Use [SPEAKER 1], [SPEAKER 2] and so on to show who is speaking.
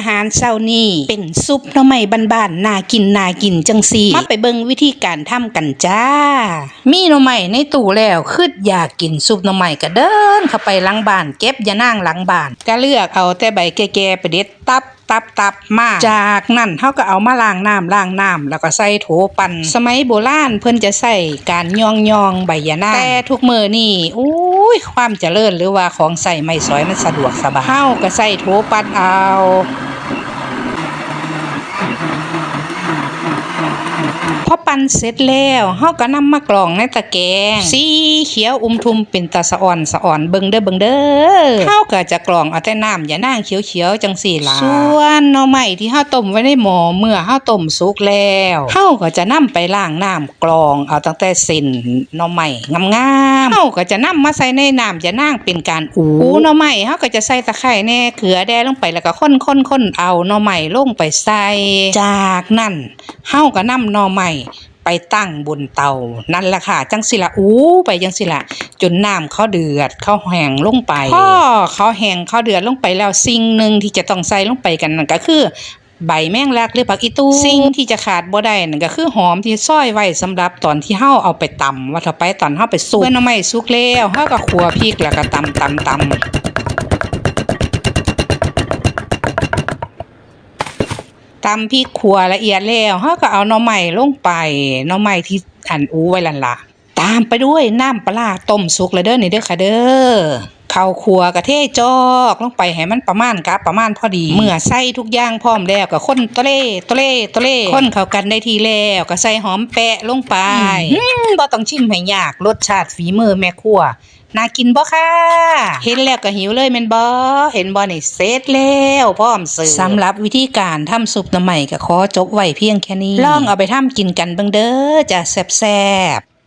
[SPEAKER 1] อาหารเช้านี้เป็นซุปหน่อไม้บ้านๆน่ากินน่ากินจังซี่มาไปเบิ่งวิธีการทำกันจ้า มีหน่อไม้ในตู้แล้วคืดอยากกินซุปหน่อไม้ก็เดินเข้าไปหลังบ้าน เก็บยานางหลังบ้านก็เลือกเอาแต่ใบแก่ๆไปเด็ดตับตับตับมาจากนั้นเฮาก็เอามาล้างน้ำล้างน้ำแล้วก็ใส่โถปั่นสมัยโบราณเพิ่นจะใส่การยองยองใบยะนางแต่ทุกมือนี่อุ้ยความเจริญหรือว่าของใส่ไม้สอยมันสะดวกสบายเฮาก็ใส่โถปั่นเอา พอ ปั่นเสร็จแล้วเฮาก็นำมากรองในตะแกรงสีเขียวอุ้มทุมเป็นตาสะอ่อนสะอ่อนเบิ่งเด้อเบิ่งเด้อเฮาก็จะกรองเอาแต่น้ำอย่านางเขียวๆจังสี่ล่ะส่วนหน่อไม้ที่เฮาต้มไว้ในหม้อเมื่อเฮาต้มสุกแล้วเฮาก็จะนำไปล้างน้ำกรองเอาตั้งแต่เส้นหน่อไม้งามๆเฮาก็จะนำมาใส่ในน้ำอย่านางเป็นการอูหน่อไม้เฮาก็จะใส่ตะไคร้แน่เกลือแดลงไปแล้วก็คนๆๆเอาหน่อไม้ลงไปใส่จากนั้นเฮาก็นำหน่อไม้ ไปตั้งบนเตานั่นแหละค่ะ จังสิละอู้ไปจังสิละจนน้ำเขาเดือดเขาแห้งลงไปพอเขาแห้งเขาเดือดลงไปแล้วสิ่งหนึ่งที่จะต้องใส่ลงไปกันนั่นก็คือใบแมงลักหรือผักอีตูสิ่งที่จะขาดบ่ได้นั่นก็คือหอมที่ซอยไว้สำหรับตอนที่เฮาเอาไปตำว่าถ้าไปตอนเฮาไปสุกเมื่อหน่อไม้สุกแล้วเฮาก็คั่วพริกแล้วก็ตำตำตำ ตำพริกขัวละเอียดแล้วเฮาก็เอาหน่อไม้ลงไปหน่อไม้ที่อันอูไว้ลั่นล่ะ ตามไปด้วยน้ำปลาร้าต้มสุกเลยเด้อนี่เด้อค่ะเด้อข้าวขัวกระเทจอกลงไปให้มันประมาณกะประมาณพอดี เมื่อใส่ทุกอย่างพร้อมแล้วก็คนตะเล่ตะเล่ตะเล่คนเข้ากันได้ทีแล้วก็ใส่หอมแปะลงไปอืมบ่ต้องชิมให้ยากรสชาติฝีมือแม่ครัว น่ากินบ่ค่ะ เห็นแล้วก็หิวเลยแม่นบ่เห็นบ่นี่เสร็จแล้วพร้อมเสิร์ฟสำหรับวิธีการทำซุปหน่อไม้ก็ขอจบไว้เพียงแค่นี้ ลองเอาไปทำกินกันเบิ่งเด้อจะแซ่บๆ